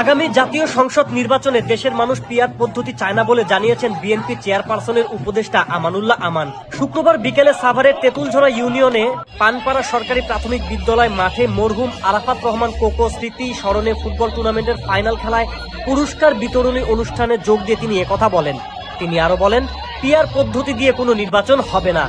আগামী জাতীয় সংসদ নির্বাচনে দেশের মানুষ পিয়ার পদ্ধতি চায় না বলে জানিয়েছেন বিএনপি চেয়ারপারসনের উপদেষ্টা আমানুল্লাহ আমান। শুক্রবার বিকেলে সাভারের তেঁতুলঝরা ইউনিয়নে পানপাড়া সরকারি প্রাথমিক বিদ্যালয় মাঠে মরহুম আরাফাত রহমান কোকো স্মৃতি স্মরণে ফুটবল টুর্নামেন্টের ফাইনাল খেলায় পুরস্কার বিতরণী অনুষ্ঠানে যোগ দিয়ে তিনি একথা বলেন। তিনি আরও বলেন, পিয়ার পদ্ধতি দিয়ে কোনো নির্বাচন হবে না।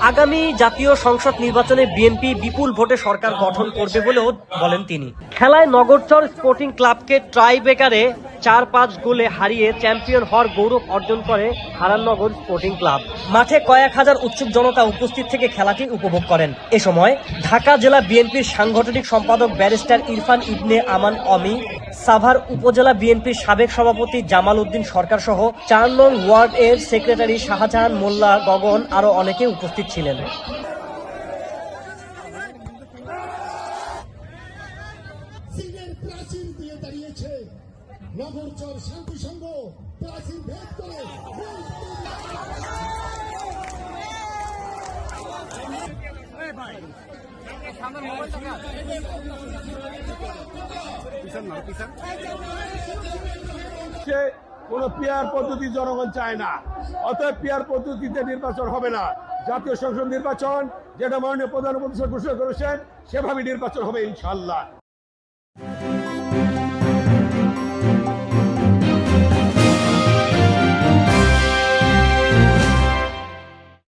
আগামী জাতীয় সংসদ নির্বাচনে বিএনপি বিপুল ভোটে সরকার গঠন করবে বলেও বলেন তিনি। খেলায় নগরচর স্পোর্টিং ক্লাবকে ট্রাই বেকারে চার পাঁচ গোলে হারিয়ে চ্যাম্পিয়ন হওয়ার গৌরব অর্জন করে হারাননগর স্পোর্টিং ক্লাব। মাঠে কয়েক হাজার উৎসুক জনতা উপস্থিত থেকে খেলাটি উপভোগ করেন। এ সময় ঢাকা জেলা বিএনপির সাংগঠনিক সম্পাদক ব্যারিস্টার ইরফান ইবনে আমান অমি সাভার উপজেলা বিএনপির সাবেক সভাপতি জামাল উদ্দিন সরকার সহ চার নং ওয়ার্ড এর সেক্রেটারি শাহজাহান মোল্লা গগন আরও অনেকে উপস্থিত ছিলেন। সিংহের প্রাচীর দিয়ে দাঁড়িয়েছে। নগরচর শান্তি সংঘ প্রাচীর ভেদ করে। সে কোনো পিয়ার পদ্ধতি জনগণ চায় না। অতএব পিয়ার পদ্ধতিতে নির্বাচন হবে না। জাতীয় সংসদ নির্বাচন, যেটা মাননীয় প্রধান উপদেষ্টা ঘোষণা করেছেন, সেভাবে নির্বাচন হবে ইনশাল্লাহ